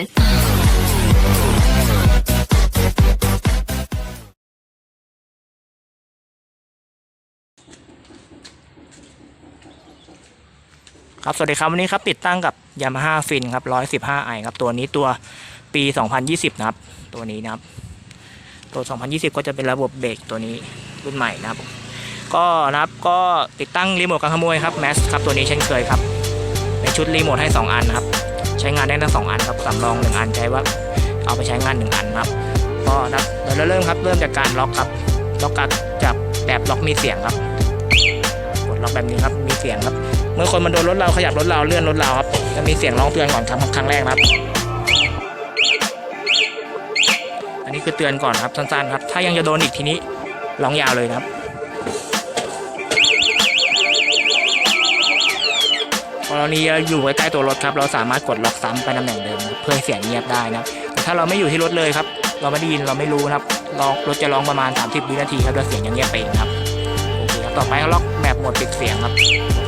it. ครับ สวัสดีครับ วันนี้ครับติดตั้งกับ Yamaha Fin ครับ 115i ครับ ตัวนี้ตัวปี 2020 นะครับ ตัวนี้นะครับ ตัว 2020 ก็จะเป็นระบบเบรกตัวนี้รุ่นใหม่นะครับ ก็นะครับก็ติดตั้งรีโมทการขโมยครับ Max ครับ ตัวนี้เช่นเคยครับเป็นชุดรีโมทให้ 2 อันนะครับ ใช้งานได้ทั้ง2อันครับสำรอง1อันใช้ว่าเอาไปใช้งาน1อันครับก็นะครับเดี๋ยวเราเริ่มครับเริ่มจากการล็อกครับล็อกกับจับแบบล็อกมีเสียงครับกดล็อกแบบนี้ครับมีเสียงครับ เมื่อคนมาโดนรถเราขยับรถเราเลื่อนรถเราครับจะมีเสียงร้องเตือนก่อนครับครั้งแรกครับ อันนี้คือเตือนก่อนครับสั้นๆครับ ถ้ายังจะโดนอีกทีนี้ร้องยาวเลยครับ กรณีเราอยู่ใกล้ๆตัวรถครับเราสามารถกดล็อกซ้ำไปตำแหน่งเดิมนะเพื่อให้เสียงเงียบได้นะแต่ถ้าเราไม่อยู่ที่รถเลยครับ เราไม่ได้ยินเราไม่รู้นะครับร้องรถจะร้องประมาณ 30 วินาทีครับแล้วเสียงยังเงียบไปเองครับโอเคครับต่อไปล็อกแบบโหมดปิดเสียงครับ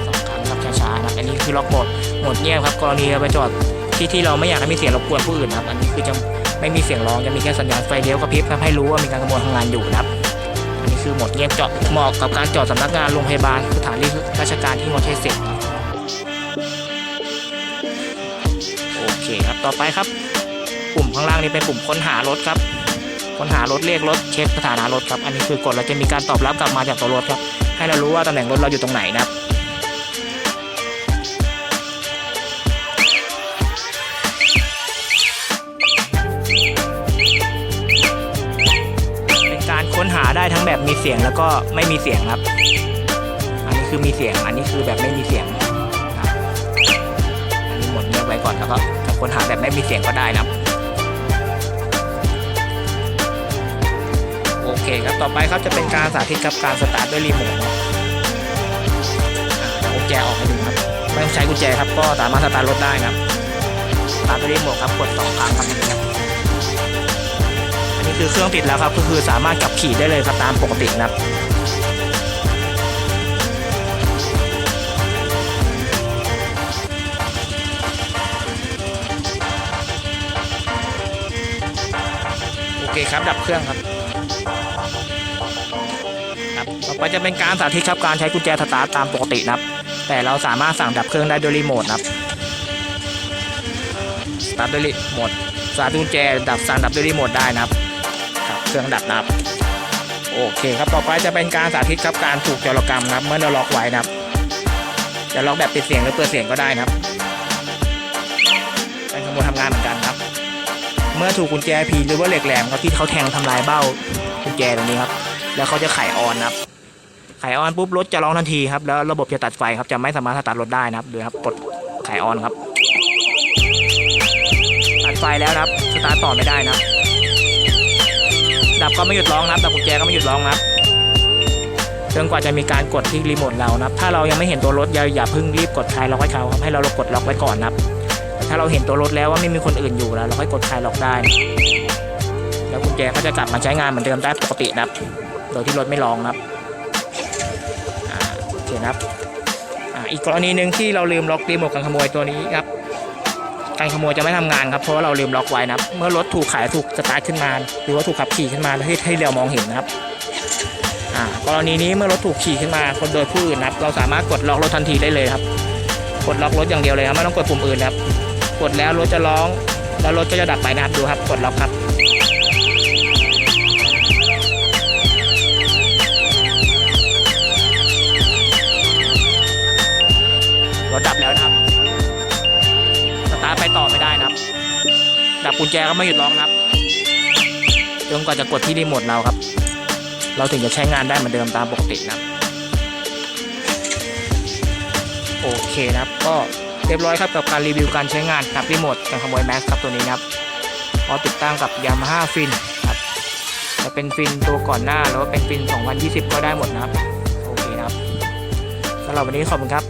สองครั้งครับช้าๆนะครับอันนี้คือล็อกโหมดโหมดเงียบครับกรณีเราไปจอดที่ที่เราไม่อยากให้มีเสียงรบกวนผู้อื่นครับ อันนี้คือจะไม่มีเสียงร้องจะมีแค่สัญญาณไฟเลี้ยวกระพริบทำให้รู้ว่ามีการขโมยทำงานอยู่นะครับอันนี้คือโหมดเงียบจอดเหมาะกับการจอดสำนักงานโรงพยาบาลสถานที่ราชการที่งดใช้เสียง ต่อไปครับ ปุ่มข้างล่างนี้เป็นปุ่มค้นหารถครับ ค้นหารถเรียกรถเช็คสถานะรถครับ อันนี้คือกดเราจะมีการตอบรับกลับมาจากตัวรถครับ ให้เรารู้ว่าตำแหน่งรถเราอยู่ตรงไหนนะครับเป็นการค้นหาได้ทั้งแบบมีเสียงแล้วก็ไม่มีเสียงครับ อันนี้คือมีเสียง อันนี้คือแบบไม่มีเสียงครับอันนี้หมดเงียบไว้ก่อนแล้วก็จะ ค้นหาแบบไม่มีเสียงก็ได้นะโอเคครับต่อไปครับจะเป็นการสาธิตกับการสตาร์ทด้วยรีโมทเอากุญแจออกให้ดูครับไม่ต้องใช้กุญแจครับก็สามารถสตาร์ทรถได้นะครับสตาร์ทด้วยรีโมทครับกดสองครั้งครับนี่ครับอันนี้คือเครื่องติดแล้วครับก็คือสามารถขับขี่ได้เลยครับตามปกตินะครับ เคครับดับเครื่องครับครับต่อไปจะเป็นการสาธิตครับการใช้กุญแจสตาร์ทตามปกตินะครับ แต่เราสามารถสั่งดับเครื่องได้ด้วยรีโมทนะครับสตาร์ทด้วยรีโมทสาร์ทกุญแจดับสั่งดับด้วยรีโมทได้นะครับครับเครื่องดับนะครับโอเคครับต่อไปจะเป็นการสาธิตครับการผูกจรกรรมนะครับเมื่อเราล็อกไว้นะครับจะล็อกแบบปิดเสียงหรือเปิดเสียงก็ได้นะครับเป็นขโมยทำงานเหมือนกันครับ เมื่อถูกกุญแจผีหรือว่าเหล็กแหลมครับที่เขาแทงทำลายเบ้ากุญแจตรงนี้ครับ แล้วเขาจะไขออนนะครับไขออนปุ๊บรถจะร้องทันทีครับแล้วระบบจะตัดไฟครับจะไม่สามารถสตาร์ทรถได้นะครับดูครับกดไขออนครับตัดไฟแล้วนะครับสตาร์ทต่อไม่ได้นะครับดับก็ไม่หยุดร้องนะครับดับกุญแจก็ไม่หยุดร้องนะครับจนกว่าจะมีการกดที่รีโมทเรานะครับ ถ้าเรายังไม่เห็นตัวรถอย่าอย่าเพิ่งรีบกดคลายล็อกให้เขาครับให้เรากดล็อกไว้ก่อนนะครับ ถ้าเราเห็นตัวรถแล้วว่าไม่มีคนอื่นอยู่แล้ว เราค่อยกดคลายล็อกได้ แล้วกุญแจก็จะกลับมาใช้งานเหมือนเดิมได้ปกตินะครับ โดยที่รถไม่ร้องนะครับโอเคนะครับอีกกรณีหนึ่งที่เราลืมล็อกรีโมทการขโมยตัวนี้ครับการขโมยจะไม่ทำงานครับเพราะว่าเราลืมล็อกไว้นะครับ เมื่อรถถูกขายถูกสตาร์ทขึ้นมา หรือว่าถูกขับขี่ขึ้นมาให้ให้เรามองเห็นนะครับอ่ากรณีนี้เมื่อรถถูกขี่ขึ้นมาคนโดยผู้อื่นนะครับ เราสามารถกดล็อกรถทันทีได้เลยครับ กดล็อกรถอย่างเดียวเลยครับไม่ต้องกดปุ่มอื่นครับ กดแล้วรถจะร้อง แล้วรถก็จะดับไปนะครับดูครับกดล็อกครับรถดับแล้วนะครับสตาร์ทไปต่อไม่ได้นะครับดับกุญแจก็ไม่หยุดร้องนะครับจนกว่าจะกดที่รีโมทเราครับ เราถึงจะใช้งานได้เหมือนเดิมตามปกตินะครับ โอเคนะครับก็ เรียบร้อยครับกับการรีวิวการใช้งานครับรีโมทการขโมยแมสครับตัวนี้นะครับพอติดตั้งกับ Yamaha Fin ครับจะเป็นฟินตัวก่อนหน้าหรือว่าเป็นฟิน 2020 ก็ได้หมดนะครับ โอเคนะครับสำหรับวันนี้ขอบคุณครับ